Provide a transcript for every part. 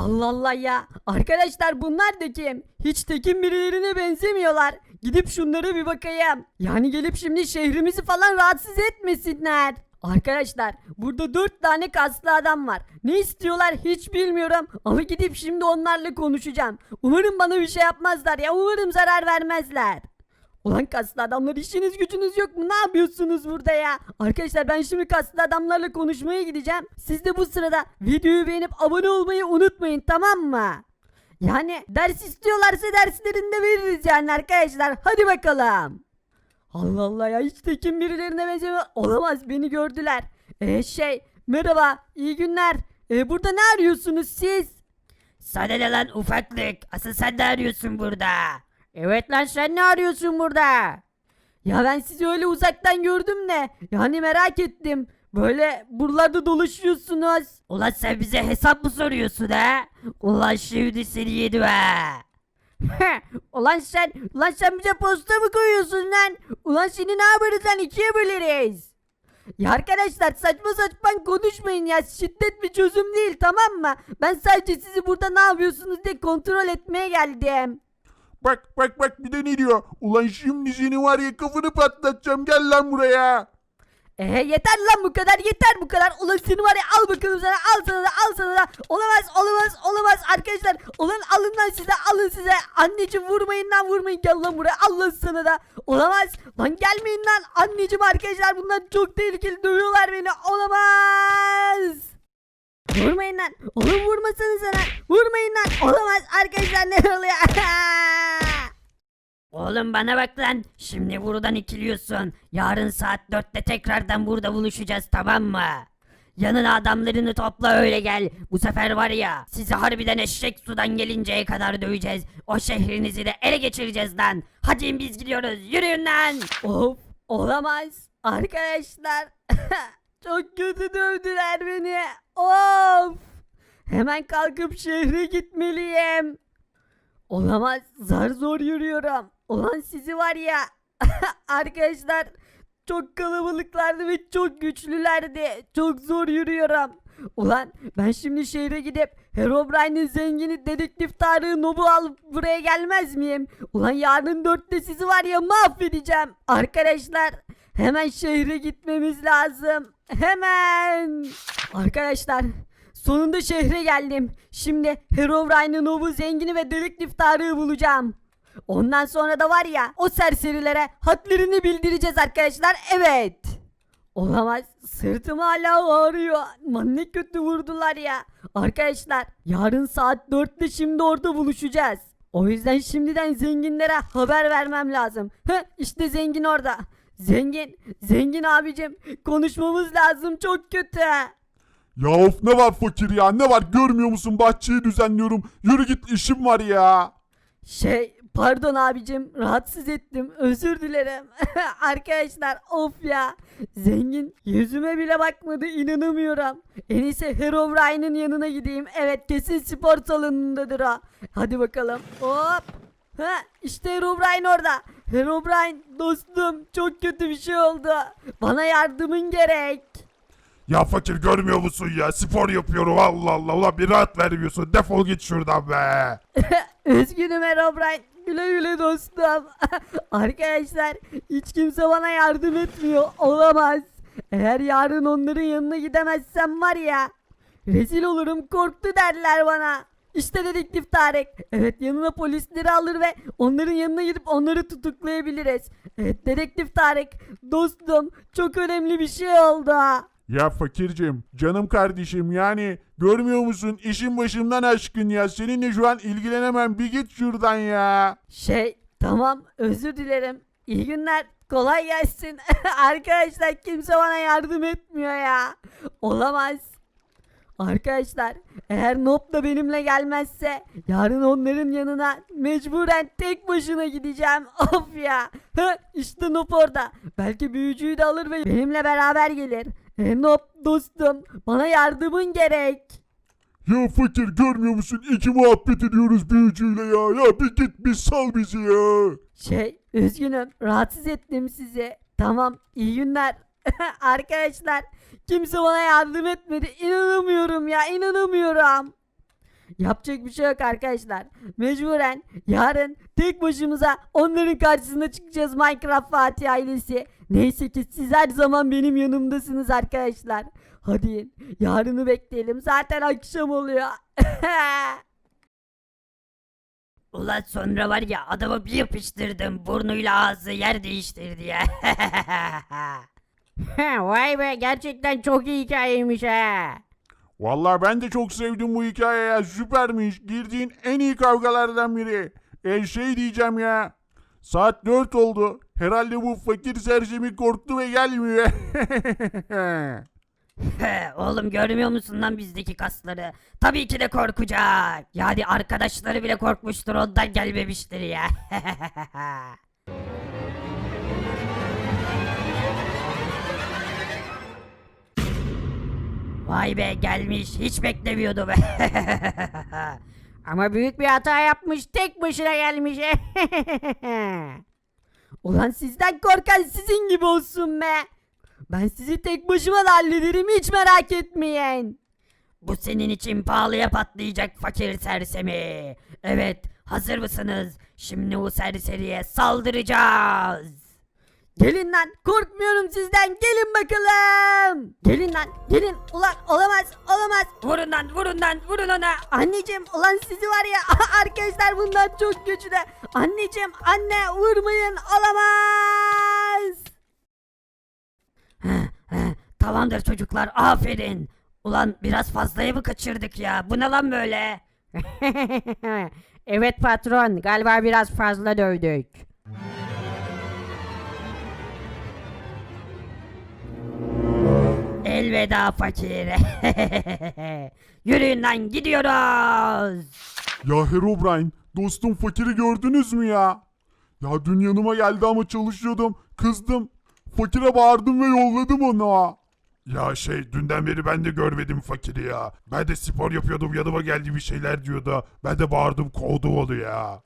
Allah Allah ya. Arkadaşlar bunlar da kim? Hiç tekin birilerine benzemiyorlar. Gidip şunlara bir bakayım. Yani gelip şimdi şehrimizi falan rahatsız etmesinler. Arkadaşlar burada dört tane kaslı adam var. Ne istiyorlar hiç bilmiyorum ama gidip şimdi onlarla konuşacağım. Umarım bana bir şey yapmazlar ya umarım zarar vermezler. Ulan kaslı adamlar işiniz gücünüz yok mu? Ne yapıyorsunuz burada ya? Arkadaşlar ben şimdi kaslı adamlarla konuşmaya gideceğim. Siz de bu sırada videoyu beğenip abone olmayı unutmayın tamam mı? Yani ders istiyorlarsa derslerinde veririz yani arkadaşlar. Hadi bakalım. Allah Allah ya hiç tekin birilerine benzemiyor. Olamaz beni gördüler. Ee şey merhaba iyi günler. Ee, burada ne arıyorsunuz siz? Sana ne lan ufaklık? Asıl sen ne arıyorsun burada? Evet lan sen ne arıyorsun burada? Ya ben sizi öyle uzaktan gördüm de yani merak ettim. Böyle buralarda dolaşıyorsunuz. Ulan sen bize hesap mı soruyorsun ha? Ulan şimdi seni yedim ha. ulan sen, ulan sen bize posta mı koyuyorsun lan? Ulan seni ne yaparız lan ikiye böleriz. Ya arkadaşlar saçma saçma konuşmayın ya şiddet bir çözüm değil tamam mı? Ben sadece sizi burada ne yapıyorsunuz diye kontrol etmeye geldim. Bak bak bak bir de ne diyor? Ulan şimdi seni var ya kafanı patlatacağım gel lan buraya. Ee yeter lan bu kadar yeter bu kadar. Ulan seni var ya al bakalım sana al sana da al sana da. Olamaz olamaz olamaz arkadaşlar. Ulan alın lan size alın size. Anneciğim vurmayın lan vurmayın gel lan buraya Allah sana da. Olamaz lan gelmeyin lan. Anneciğim arkadaşlar bunlar çok tehlikeli dövüyorlar beni. Olamaz. Vurmayın lan. Oğlum vurmasanız sana. Vurmayın lan. Olamaz arkadaşlar ne oluyor? Oğlum bana bak lan. Şimdi buradan ikiliyorsun. Yarın saat 4'te tekrardan burada buluşacağız tamam mı? Yanına adamlarını topla öyle gel. Bu sefer var ya sizi harbiden eşek sudan gelinceye kadar döveceğiz. O şehrinizi de ele geçireceğiz lan. Hadi biz gidiyoruz. Yürüyün lan. Of olamaz. Arkadaşlar çok kötü dövdüler beni. Of. Hemen kalkıp şehre gitmeliyim. Olamaz zar zor yürüyorum. Ulan sizi var ya. Arkadaşlar çok kalabalıklardı ve çok güçlülerdi. Çok zor yürüyorum. Ulan ben şimdi şehre gidip Herobrine'in zengini dedektif Tarık'ı Nob'u alıp buraya gelmez miyim? Ulan yarın dörtte sizi var ya mahvedeceğim. Arkadaşlar hemen şehre gitmemiz lazım. Hemen. Arkadaşlar sonunda şehre geldim. Şimdi Herobrine'in Nob'u zengini ve dedektif Tarık'ı bulacağım. Ondan sonra da var ya o serserilere haklarını bildireceğiz arkadaşlar. Evet. Olamaz. Sırtım hala ağrıyor. Lan ne kötü vurdular ya. Arkadaşlar yarın saat 4'te şimdi orada buluşacağız. O yüzden şimdiden zenginlere haber vermem lazım. Heh, işte zengin orada. Zengin, zengin abicim konuşmamız lazım çok kötü. Ya of ne var fakir ya ne var görmüyor musun bahçeyi düzenliyorum. Yürü git işim var ya. Şey pardon abicim rahatsız ettim özür dilerim. Arkadaşlar of ya. Zengin yüzüme bile bakmadı inanamıyorum. En iyisi Herobrine'in yanına gideyim. Evet kesin spor salonundadır o. Hadi bakalım hop. Ha işte Herobrine orada. Herobrine dostum çok kötü bir şey oldu. Bana yardımın gerek. Ya fakir görmüyor musun ya spor yapıyorum Allah Allah ulan bir rahat vermiyorsun defol git şuradan be. Üzgünüm Herobrine. Güle güle dostum. Arkadaşlar hiç kimse bana yardım etmiyor. Olamaz. Eğer yarın onların yanına gidemezsem var ya. Rezil olurum korktu derler bana. İşte dedektif Tarık. Evet yanına polisleri alır ve onların yanına gidip onları tutuklayabiliriz. Evet dedektif Tarık. Dostum çok önemli bir şey oldu. Ya fakircim canım kardeşim yani görmüyor musun işin başımdan aşkın ya seninle şu an ilgilenemem bir git şuradan ya. Şey tamam özür dilerim. İyi günler. Kolay gelsin. Arkadaşlar kimse bana yardım etmiyor ya. Olamaz. Arkadaşlar eğer Nob da benimle gelmezse yarın onların yanına mecburen tek başına gideceğim. Of ya. Hı, işte Nob orada. Belki büyücüyü de alır ve benimle beraber gelir. E, Nob dostum bana yardımın gerek. Ya fakir görmüyor musun iki muhabbet ediyoruz büyücüyle ya ya bir git bir sal bizi ya. Şey üzgünüm rahatsız ettim sizi. Tamam iyi günler. Arkadaşlar kimse bana yardım etmedi. İnanamıyorum ya inanamıyorum. Yapacak bir şey yok arkadaşlar. Mecburen yarın tek başımıza onların karşısına çıkacağız Minecraft Fatih ailesi. Neyse ki siz her zaman benim yanımdasınız arkadaşlar. Hadi yarını bekleyelim. Zaten akşam oluyor. Ulan sonra var ya adamı bir yapıştırdım burnuyla ağzı yer değiştirdi ya. Vay be gerçekten çok iyi hikayeymiş ha. Vallahi ben de çok sevdim bu hikaye ya. Süpermiş. Girdiğin en iyi kavgalardan biri. E şey diyeceğim ya. Saat 4 oldu. Herhalde bu fakir sersemi korktu ve gelmiyor. Oğlum görmüyor musun lan bizdeki kasları? Tabii ki de korkacak. Yani arkadaşları bile korkmuştur ondan gelmemiştir ya. Vay be gelmiş hiç beklemiyordum. Ama büyük bir hata yapmış tek başına gelmiş. Ulan sizden korkan sizin gibi olsun be. Ben sizi tek başıma da hallederim hiç merak etmeyin. Bu senin için pahalıya patlayacak fakir sersemi. Evet, hazır mısınız? Şimdi bu serseriye saldıracağız. Gelin lan korkmuyorum sizden gelin bakalım. Gelin lan gelin ulan olamaz olamaz. Vurun lan, vurun lan, vurun ona. Anneciğim ulan sizi var ya arkadaşlar bunlar çok güçlü. Anneciğim anne vurmayın olamaz. Tamamdır çocuklar, aferin. Ulan biraz fazlayı mı kaçırdık ya? Bu ne lan böyle? evet patron galiba biraz fazla dövdük. Elveda fakir. Yürüyün lan, gidiyoruz. ya Herobrine dostum fakiri gördünüz mü ya? Ya dün yanıma geldi ama çalışıyordum. Kızdım. Fakire bağırdım ve yolladım onu. Ya şey dünden beri ben de görmedim fakiri ya. Ben de spor yapıyordum yanıma geldi bir şeyler diyordu. Ben de bağırdım kovdum onu ya.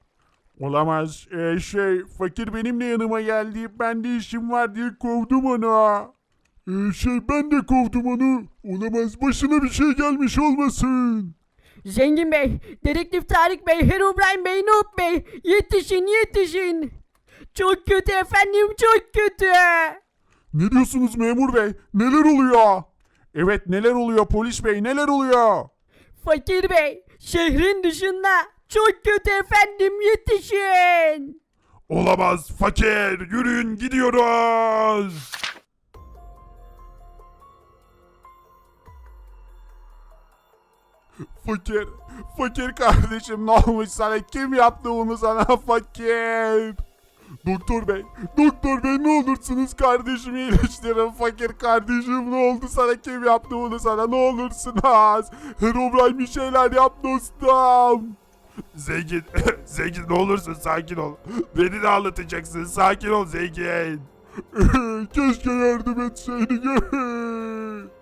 Olamaz. Ee, şey fakir benimle yanıma geldi. Ben de işim var diye kovdum onu. Ee, şey ben de kovdum onu. Olamaz başına bir şey gelmiş olmasın. Zengin Bey, Dedektif Tarık Bey, Herobrine Bey, Noob Bey yetişin yetişin. Çok kötü efendim çok kötü. Ne diyorsunuz memur bey? Neler oluyor? Evet neler oluyor polis bey neler oluyor? Fakir Bey, şehrin dışında çok kötü efendim yetişin. Olamaz fakir yürüyün gidiyoruz. Fakir, fakir kardeşim ne olmuş sana? Kim yaptı bunu sana fakir? Doktor bey, doktor bey ne olursunuz kardeşimi iyileştirin. Fakir kardeşim ne oldu sana? Kim yaptı bunu sana? Ne olursunuz? Herobrine bir şeyler yap dostum. Zengin, zengin ne olursun sakin ol. Beni de anlatacaksın. Sakin ol zengin. Keşke yardım etseydin.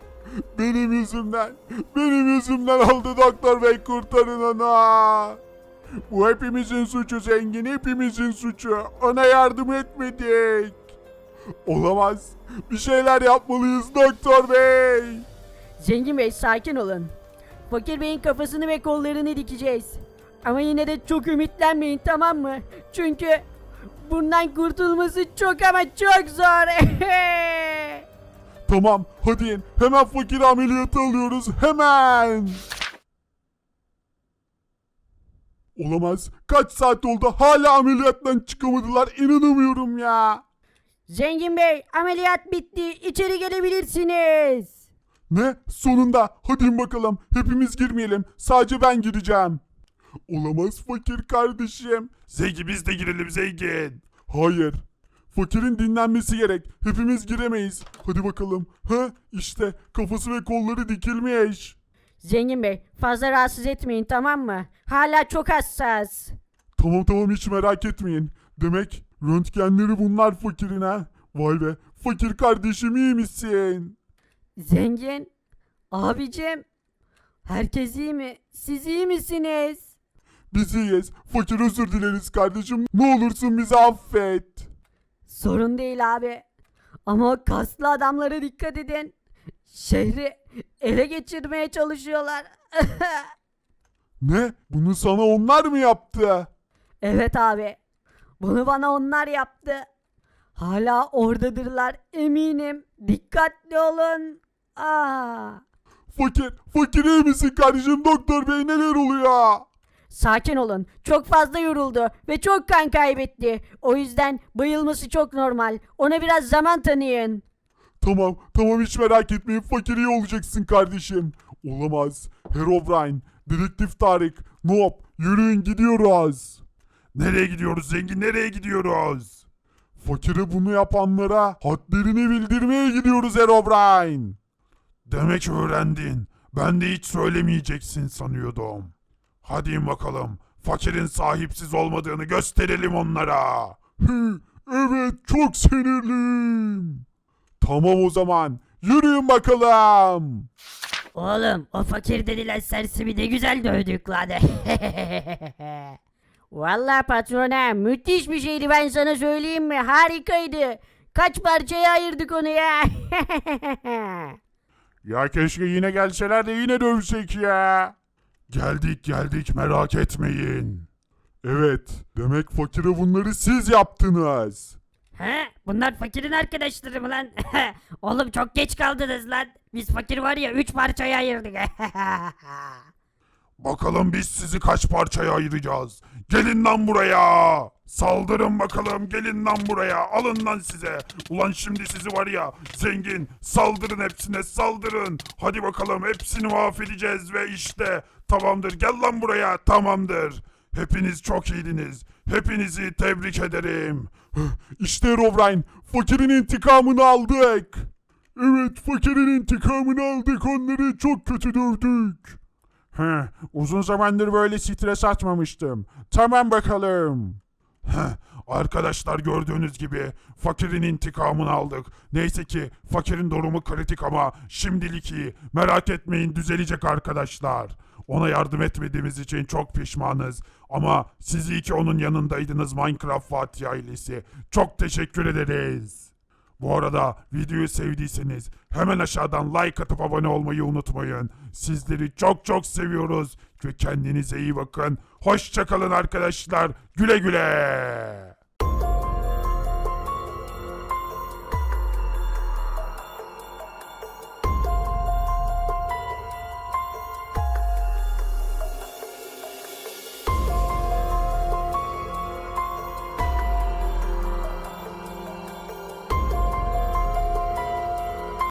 Benim yüzümden, benim yüzümden oldu doktor bey kurtarın onu. Bu hepimizin suçu zengin, hepimizin suçu. Ona yardım etmedik. Olamaz. Bir şeyler yapmalıyız doktor bey. Zengin Bey sakin olun. Fakir Bey'in kafasını ve kollarını dikeceğiz. Ama yine de çok ümitlenmeyin tamam mı? Çünkü bundan kurtulması çok ama çok zor. Tamam, hadi in. Hemen fakir ameliyatı alıyoruz. Hemen. Olamaz. Kaç saat oldu hala ameliyattan çıkamadılar. İnanamıyorum ya. Zengin Bey ameliyat bitti. İçeri gelebilirsiniz. Ne? Sonunda. Hadi in bakalım. Hepimiz girmeyelim. Sadece ben gireceğim. Olamaz fakir kardeşim. Zengin biz de girelim zengin. Hayır. Fakirin dinlenmesi gerek. Hepimiz giremeyiz. Hadi bakalım. Ha? İşte kafası ve kolları dikilmiş. Zengin Bey fazla rahatsız etmeyin tamam mı? Hala çok hassas. Tamam tamam hiç merak etmeyin. Demek röntgenleri bunlar fakirin ha. Vay be. Fakir kardeşim iyi misin? Zengin abicim herkes iyi mi? Siz iyi misiniz? Biz iyiyiz. Fakir özür dileriz kardeşim. Ne olursun bizi affet. Sorun değil abi. Ama kaslı adamlara dikkat edin. Şehri ele geçirmeye çalışıyorlar. Ne? Bunu sana onlar mı yaptı? Evet abi. Bunu bana onlar yaptı. Hala oradadırlar eminim. Dikkatli olun. Aa. Fakir, fakir iyi misin kardeşim? Doktor bey neler oluyor? Sakin olun. Çok fazla yoruldu ve çok kan kaybetti. O yüzden bayılması çok normal. Ona biraz zaman tanıyın. Tamam, tamam hiç merak etmeyin. Fakir iyi olacaksın kardeşim. Olamaz. Herobrine, Dedektif Tarık, Noop, yürüyün gidiyoruz. Nereye gidiyoruz zengin? Nereye gidiyoruz? Fakire bunu yapanlara hadlerini bildirmeye gidiyoruz Herobrine. Demek öğrendin. Ben de hiç söylemeyeceksin sanıyordum. Hadi bakalım. Fakirin sahipsiz olmadığını gösterelim onlara. Hı, evet çok sinirliyim. Tamam o zaman. Yürüyün bakalım. Oğlum o fakir dediler sersemi ne güzel dövdük lan. Vallahi patrona müthiş bir şeydi ben sana söyleyeyim mi? Harikaydı. Kaç parçaya ayırdık onu ya. Ya keşke yine gelseler de yine dövsek ya. Geldik geldik merak etmeyin. Evet demek fakire bunları siz yaptınız. He? Bunlar fakirin arkadaşları mı lan? Oğlum çok geç kaldınız lan. Biz fakir var ya 3 parçaya ayırdık. Bakalım biz sizi kaç parçaya ayıracağız. Gelin lan buraya. Saldırın bakalım gelin lan buraya. Alın lan size. Ulan şimdi sizi var ya zengin saldırın hepsine saldırın. Hadi bakalım hepsini mahvedeceğiz ve işte tamamdır gel lan buraya tamamdır. Hepiniz çok iyiydiniz. Hepinizi tebrik ederim. İşte Herobrine fakirin intikamını aldık. Evet fakirin intikamını aldık onları çok kötü dövdük. Heh, uzun zamandır böyle stres atmamıştım. Tamam bakalım. Heh, arkadaşlar gördüğünüz gibi fakirin intikamını aldık. Neyse ki fakirin durumu kritik ama şimdilik iyi. Merak etmeyin düzelecek arkadaşlar. Ona yardım etmediğimiz için çok pişmanız. Ama siz iyi ki onun yanındaydınız Minecraft Fatih ailesi. Çok teşekkür ederiz. Bu arada videoyu sevdiyseniz hemen aşağıdan like atıp abone olmayı unutmayın. Sizleri çok çok seviyoruz ve kendinize iyi bakın. Hoşçakalın arkadaşlar. Güle güle.